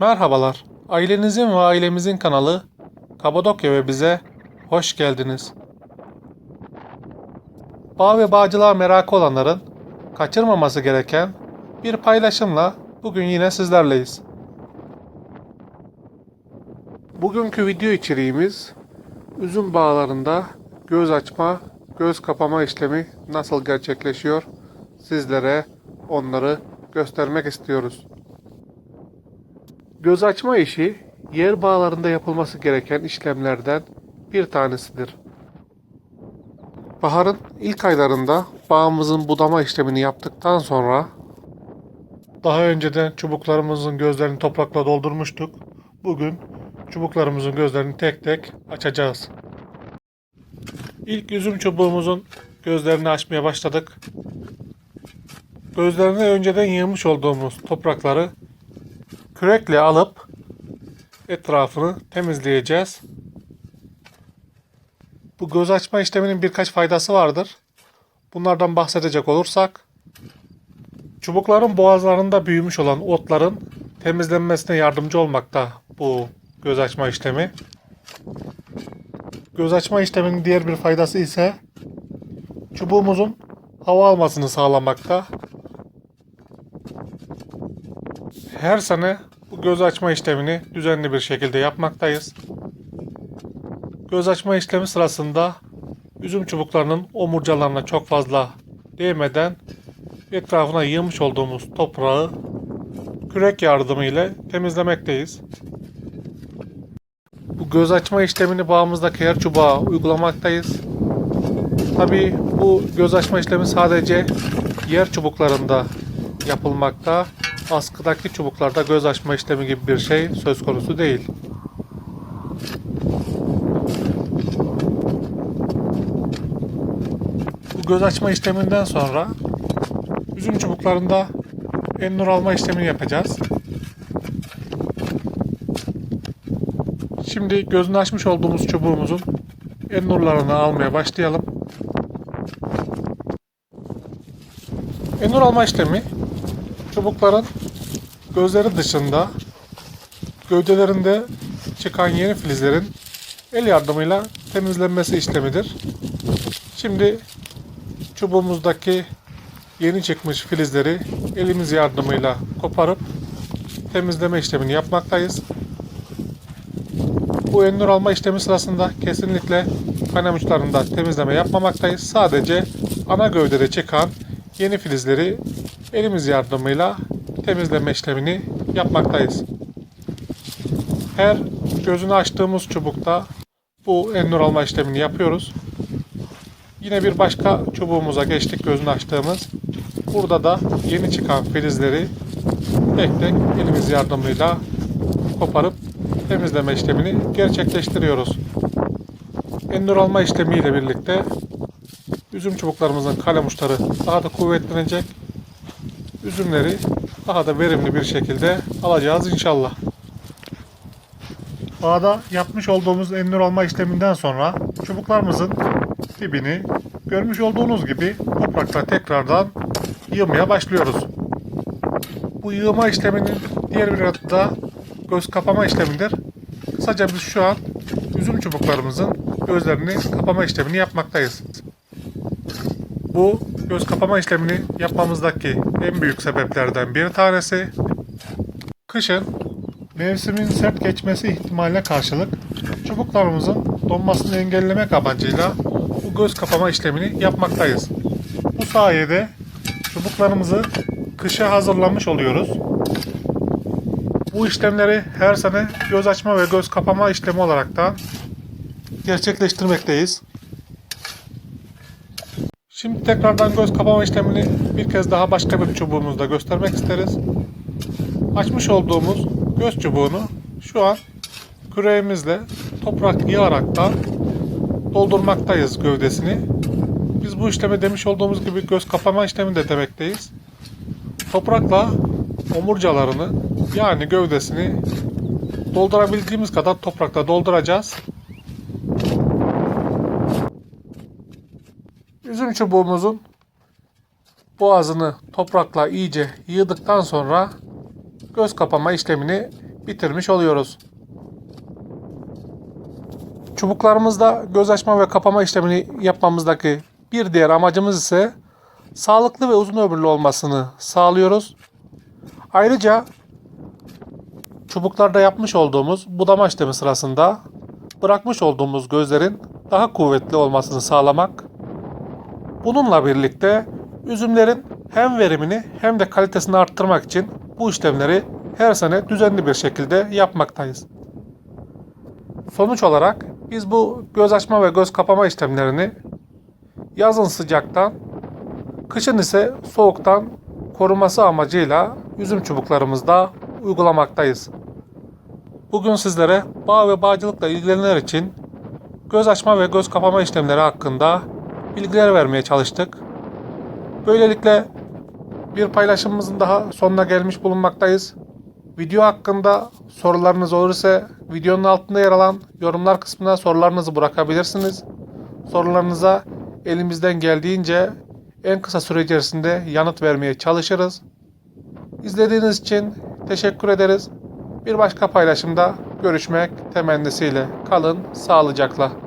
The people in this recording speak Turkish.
Merhabalar. Ailenizin ve ailemizin kanalı Kapadokya ve bize hoş geldiniz. Bağ ve bağcılığa merakı olanların kaçırmaması gereken bir paylaşımla bugün yine sizlerleyiz. Bugünkü video içeriğimiz üzüm bağlarında göz açma, göz kapama işlemi nasıl gerçekleşiyor sizlere onları göstermek istiyoruz. Göz açma işi yer bağlarında yapılması gereken işlemlerden bir tanesidir. Baharın ilk aylarında bağımızın budama işlemini yaptıktan sonra daha önceden çubuklarımızın gözlerini toprakla doldurmuştuk. Bugün çubuklarımızın gözlerini tek tek açacağız. İlk üzüm çubuğumuzun gözlerini açmaya başladık. Gözlerine önceden yığmış olduğumuz toprakları kürekle alıp etrafını temizleyeceğiz. Bu göz açma işleminin birkaç faydası vardır. Bunlardan bahsedecek olursak çubukların boğazlarında büyümüş olan otların temizlenmesine yardımcı olmakta bu göz açma işlemi. Göz açma işleminin diğer bir faydası ise çubuğumuzun hava almasını sağlamakta. Her sene göz açma işlemini düzenli bir şekilde yapmaktayız. Göz açma işlemi sırasında üzüm çubuklarının omurcalarına çok fazla değmeden etrafına yığmış olduğumuz toprağı kürek yardımıyla temizlemekteyiz. Bu göz açma işlemini bağımızdaki her çubuğa uygulamaktayız. Tabi bu göz açma işlemi sadece yer çubuklarında yapılmakta. Askıdaki çubuklarda göz açma işlemi gibi bir şey söz konusu değil. Bu göz açma işleminden sonra üzüm çubuklarında en nur alma işlemini yapacağız. Şimdi gözünü açmış olduğumuz çubuğumuzun en nurlarını almaya başlayalım. En nur alma işlemi çubukların gözleri dışında gövdelerinde çıkan yeni filizlerin el yardımıyla temizlenmesi işlemidir. Şimdi çubuğumuzdaki yeni çıkmış filizleri elimiz yardımıyla koparıp temizleme işlemini yapmaktayız. Bu ennur alma işlemi sırasında kesinlikle kalem uçlarında temizleme yapmamaktayız. Sadece ana gövdede çıkan yeni filizleri elimiz yardımıyla temizleme işlemini yapmaktayız. Her gözünü açtığımız çubukta bu ennur alma işlemini yapıyoruz. Yine bir başka çubuğumuza geçtik gözünü açtığımız. Burada da yeni çıkan filizleri tek tek elimiz yardımıyla koparıp temizleme işlemini gerçekleştiriyoruz. Ennur alma işlemiyle birlikte üzüm çubuklarımızın kalem uçları daha da kuvvetlenecek. Üzümleri daha da verimli bir şekilde alacağız inşallah. Bağda yapmış olduğumuz ennur alma işleminden sonra çubuklarımızın dibini görmüş olduğunuz gibi toprakla tekrardan yığmaya başlıyoruz. Bu yığma işleminin diğer bir adı da göz kapama işlemidir. Kısaca biz şu an üzüm çubuklarımızın gözlerini kapama işlemini yapmaktayız. Bu göz kapama işlemini yapmamızdaki en büyük sebeplerden bir tanesi kışın mevsimin sert geçmesi ihtimaline karşılık çubuklarımızın donmasını engellemek amacıyla bu göz kapama işlemini yapmaktayız. Bu sayede çubuklarımızı kışa hazırlamış oluyoruz. Bu işlemleri her sene göz açma ve göz kapama işlemi olarak da gerçekleştirmekteyiz. Şimdi tekrardan göz kapama işlemini bir kez daha başka bir çubuğumuzda göstermek isteriz. Açmış olduğumuz göz çubuğunu şu an küreğimizle toprak yığaraktan doldurmaktayız gövdesini. Biz bu işleme demiş olduğumuz gibi göz kapama işlemi de demekteyiz. Toprakla omurcalarını yani gövdesini doldurabildiğimiz kadar toprakla dolduracağız. Üzüm çubuğumuzun boğazını toprakla iyice yığdıktan sonra göz kapama işlemini bitirmiş oluyoruz. Çubuklarımızda göz açma ve kapama işlemini yapmamızdaki bir diğer amacımız ise sağlıklı ve uzun ömürlü olmasını sağlıyoruz. Ayrıca çubuklarda yapmış olduğumuz budama işlemi sırasında bırakmış olduğumuz gözlerin daha kuvvetli olmasını sağlamak. Bununla birlikte üzümlerin hem verimini hem de kalitesini arttırmak için bu işlemleri her sene düzenli bir şekilde yapmaktayız. Sonuç olarak biz bu göz açma ve göz kapama işlemlerini yazın sıcaktan, kışın ise soğuktan koruması amacıyla üzüm çubuklarımızda uygulamaktayız. Bugün sizlere bağ ve bağcılıkla ilgilenenler için göz açma ve göz kapama işlemleri hakkında bilgiler vermeye çalıştık. Böylelikle bir paylaşımımızın daha sonuna gelmiş bulunmaktayız. Video hakkında sorularınız olursa videonun altında yer alan yorumlar kısmına sorularınızı bırakabilirsiniz. Sorularınıza elimizden geldiğince en kısa süre içerisinde yanıt vermeye çalışırız. İzlediğiniz için teşekkür ederiz. Bir başka paylaşımda görüşmek temennisiyle kalın sağlıcakla.